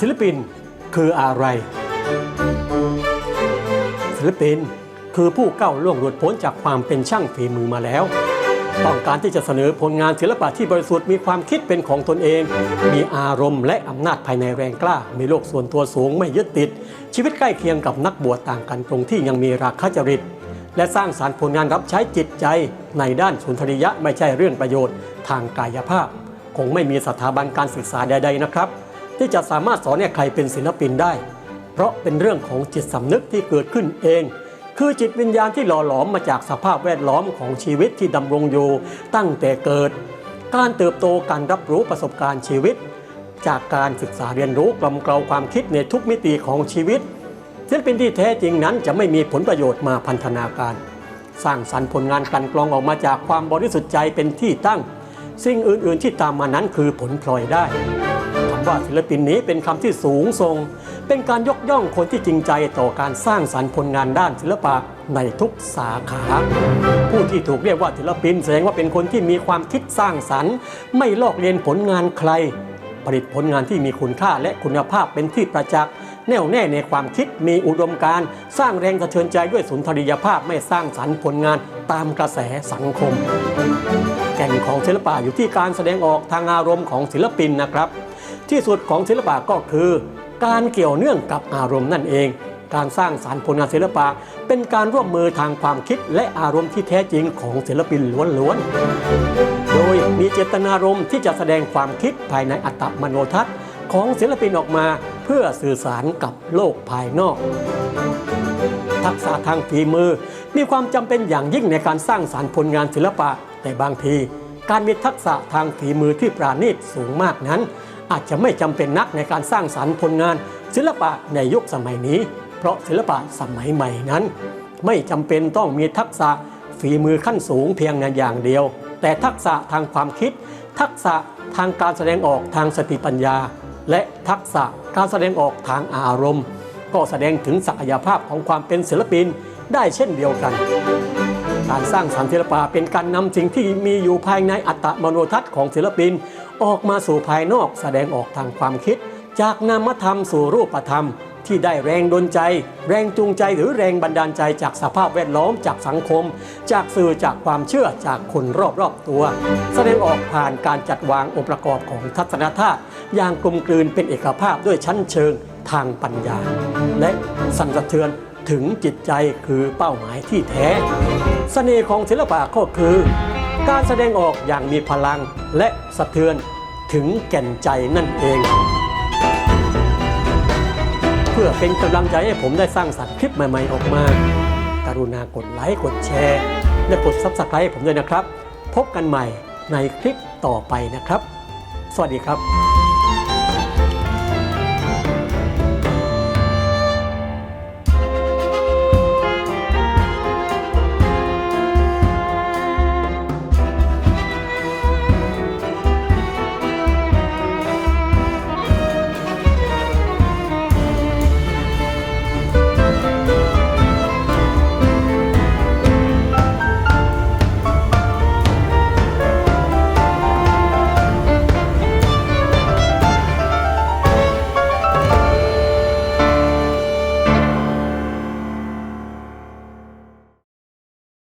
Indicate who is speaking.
Speaker 1: ศิลปินคืออะไร ศิลปินคือผู้ก้าวล่วงหลุดพ้นจากความเป็นช่างฝีมือมาแล้ว ต้องการที่จะเสนอผลงานศิลปะที่บริสุทธิ์มีความคิดเป็นของตนเอง มีอารมณ์และอำนาจภายในแรงกล้า มีโลกส่วนตัวสูงไม่ยึดติด ชีวิตใกล้เคียงกับนักบวชต่างกันตรงที่ยังมีราคะจริต และสร้างสารรค์ผลงานรับใช้จิตใจในด้านสุนทรียะไม่ใช่เรื่องประโยชน์ ทางกายภาพ คงไม่มีสถาบันการศึกษาใด ๆ นะครับ ที่จะสามารถสอนให้ใครเป็นศิลปินได้ เพราะเป็นเรื่องของจิตสำนึกที่เกิดขึ้นเอง คือจิตวิญญาณที่หล่อหลอมมาจากสภาพแวดล้อมของชีวิตที่ดำรงอยู่ตั้งแต่เกิด การเติบโตการรับรู้ประสบการณ์ชีวิต จากการศึกษาเรียนรู้กลมเกลาความคิดในทุกมิติของชีวิตศิลปินที่แท้จริงนั้นจะไม่มีผลประโยชน์มาพันธนาการ สร้างสรรค์ผลงานกันกรองออกมาจากความบริสุทธิ์ใจเป็นที่ตั้ง สิ่งอื่น ๆ ที่ตามมานั้นคือผลพลอยได้ ว่าศิลปินนี้เป็นคำที่สูงทรงเป็นการยกย่องคนที่จริงใจต่อการสร้างสรรค์ผลงานด้านศิลปะในทุกสาขา ผู้ที่ถูกเรียกว่าศิลปินแสดงว่าเป็นคนที่มีความคิดสร้างสรรค์ ไม่ลอกเลียนผลงานใคร ผลิตผลงานที่มีคุณค่าและคุณภาพเป็นที่ประจักษ์แน่วแน่ในความคิดมีอุดมการสร้างแรงสะเทือนใจด้วยสุนทรียภาพไม่สร้างสรรค์ผลงานตามกระแสสังคม แก่นของศิลปะอยู่ที่การแสดงออกทางอารมณ์ของศิลปินนะครับ ที่สุดของศิลปะก็คือ การเกี่ยวเนื่องกับอารมณ์นั่นเอง การสร้างสารรค์ผลงานศิลปะ เป็นการร่วมมือทางความคิดและอารมณ์ที่แท้จริงของศิลปินล้วนๆ โดยมีเจตนารมณ์ที่จะแสดงความคิดภายในอัตมโนทัศน์ ของศิลปินออกมาเพื่อสื่อสารกับโลกภายนอกทักษะทางฝีมือ มีความจำเป็นอย่างยิ่งในการสร้างสารรค์ผลงานศิลปะ แต่บางที การมีทักษะทางฝีมือที่ปราณีตสูงมากนั้น อาจจะไม่จำเป็นนักในการสร้างสารรค์ผลงาน ศิลปะในยุคสมัยนี้ เพราะศิลปะสมัยใหม่นั้น ไม่จำเป็นต้องมีทักษะฝีมือขั้นสูงเพียงในอย่างเดียว แต่ทักษะทางความคิด ทักษะทางการแสดงออกทางสติปัญญา และทักษะการแสดงออกทางอารมณ์ ก็แสดงถึงศักยภาพของความเป็นศิลปินได้เช่นเดียวกัน การสร้างสรรค์ศิลปะเป็นการนำสิ่งที่มีอยู่ภายในอัตมโนทัศน์ของศิลปิน ออกมาสู่ภายนอกแสดงออกทางความคิด จากนามธรรมสู่รูปธรรม ที่ได้แรงดลใจ แรงจูงใจหรือแรงบันดาลใจจากสภาพแวดล้อมจากสังคม จากสื่อจากความเชื่อจากคนรอบๆตัว แสดงออกผ่านการจัดวางองค์ประกอบของทัศนธาตุอย่างกลมกลืนเป็นเอกภาพด้วยชั้นเชิงทางปัญญา และสั่นสะเทือนถึงจิตใจคือเป้าหมายที่แท้เสน่ห์ของศิลปะก็คือ การแสดงออกอย่างมีพลังและสะเทือนถึงแก่นใจนั่นเอง เพื่อเป็นกำลังใจให้ผมได้สร้างสรรค์คลิปใหม่ ๆ ออกมา กรุณากดไลค์กดแชร์และกด Subscribe ให้ผมด้วยนะครับ พบกันใหม่ในคลิปต่อไปนะครับ สวัสดีครับ